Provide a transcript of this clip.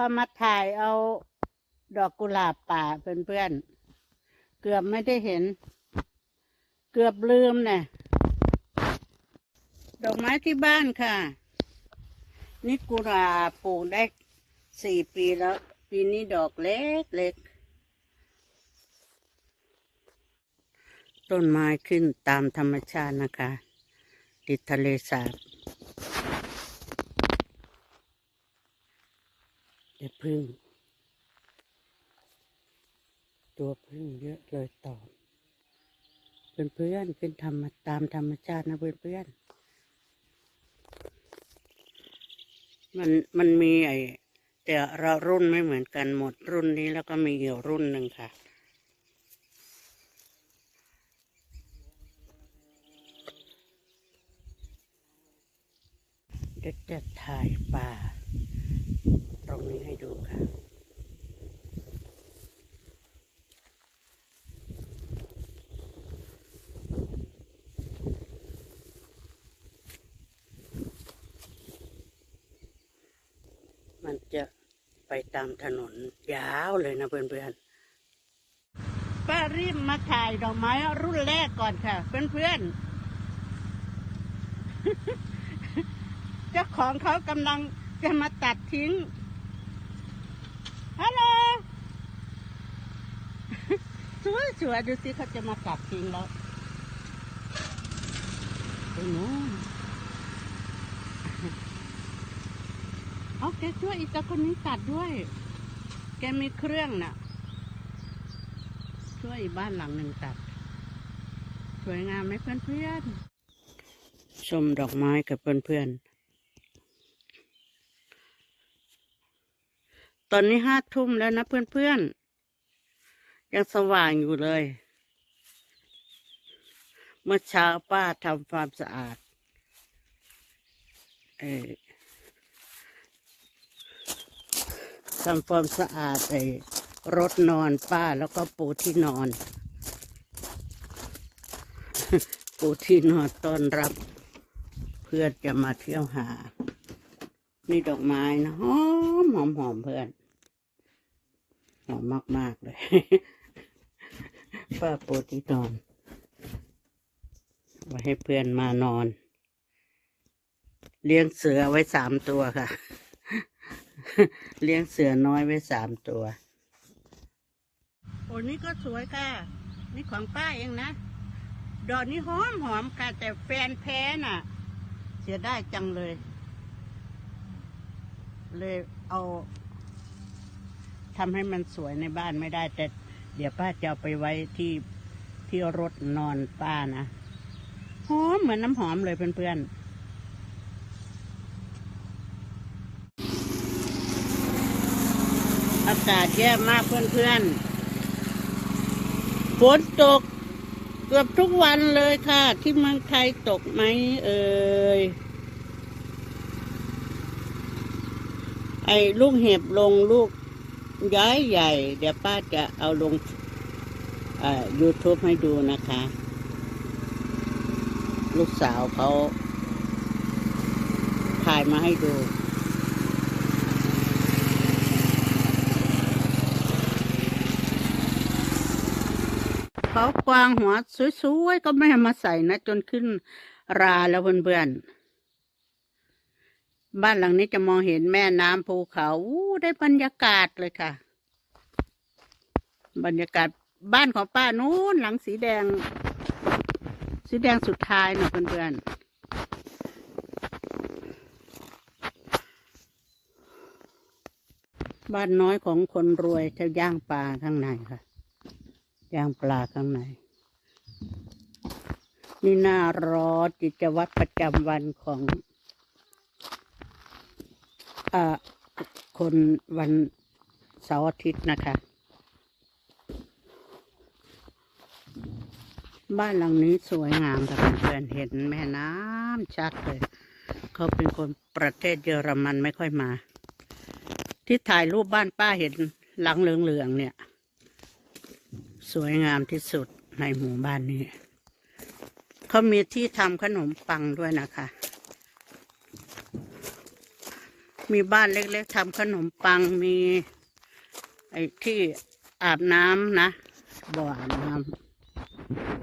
อมาถ่ายเอาดอกกุหลาบป่าเพื่อนๆ เกือบไม่ได้เห็น เกือบลืมเนี่ยดอกไม้ที่บ้านค่ะ นี่กุหลาบปลูกได้สี่ปีแล้ว ปีนี้ดอกเล็กเล็กต้นไม้ขึ้นตามธรรมชาตินะคะ ติดทะเลสาบเดี๋ยว พึ่ง ตัวพึ่งเยอะเลยตอมเพื่อนเพื่อนขึ้นธรรมตามธรรมชาตินะเพื่อนเพื่อนมันมันมีไอแต่เรารุ่นไม่เหมือนกันหมดรุ่นนี้แล้วก็มีอยู่รุ่นหนึ่งค่ะเดี๋ยวจะถ่ายป่า รงนี้ให้ดูค่ะ มันจะไปตามถนนยาวเลยนะเพื่อนๆป้ารีบมาถ่ายดอกไม้รุ่นแรกก่อนค่ะ เพื่อนๆ เจ้าของเขากำลังจะมาตัดทิ้ง ฮัลโหล สวยสวยๆดูสิเขาจะมาตัดทิ้งแล้วไปนู้นเอาแกช่วยอีตาคนนี้ตัดด้วย แกมีเครื่องน่ะ ช่วยอีบ้านหลังหนึ่งตัด สวยงามไหมเพื่อนๆ ชมดอกไม้กับเพื่อนๆตอนนี้ห้าทุ่มแล้วนะเพื่อนๆ ยังสว่างอยู่เลย เมื่อเช้าป้าทำความสะอาด เออทำความสะอาดไอ้รถนอนป้าแล้วก็ปูที่นอน ปูที่นอนต้อนรับ เพื่อนจะมาเที่ยวหา นี่ดอกไม้นะหอมหอมหอมเพื่อนหอมมากมากๆเลย ป้าปูที่นอนไว้ให้เพื่อนมานอน เลี้ยงเสือไว้สามตัวค่ะ เลี้ยงเสือน้อยไว้สามตัว โอ้นี่ก็สวยค่ะ นี่ของป้าเองนะ ดอกนี้หอมหอมค่ะ แต่แฟนแพ้น่ะ เสียได้จังเลย เลยเอาทำให้มันสวยในบ้านไม่ได้แต่ เดี๋ยวป้าจะเอาไปไว้ที่ที่รถนอนป้านะหอมเหมือนน้ำหอมเลยเพื่อนๆอากาศแย่มากเพื่อนๆ ฝนตกเกือบทุกวันเลยค่ะ ที่เมืองไทยตกไหมเอ่ย ไอ้ลูกเห็บลงลูก ย้ายใหญ่ เดี๋ยวป้าจะเอาลงเอ่อ YouTube ให้ดูนะคะ ลูกสาวเขาถ่ายมาให้ดู เขากวางหัวสวยๆ ก็ไม่มาใส่นะ จนขึ้นราแล้วเพื่อนๆ บ้านหลังนี้จะมองเห็นแม่น้ำภูเขาได้บรรยากาศเลยค่ะ บรรยากาศบ้านของป้านู้นหลังสีแดง สีแดงสุดท้ายนะเพื่อนๆบ้านน้อยของคนรวยจะย่างปลาข้างในค่ะ ย่างปลาข้างใน นี่น่ารอกิจวัตรประจำวันของ คนวันเสาร์อาทิตย์นะคะ บ้านหลังนี้สวยงามค่ะเพื่อนเห็นแม่น้ำชัดเลย เขาเป็นคนประเทศเยอรมันไม่ค่อยมา ที่ถ่ายรูปบ้านป้าเห็นหลังเหลืองๆเนี่ย สวยงามที่สุดในหมู่บ้านนี้ เขามีที่ทำขนมปังด้วยนะคะ ม มีบ้านเล็กๆทำขนมปังมี ไอ้ที่อาบน้ำนะบ่ออาบน้ำ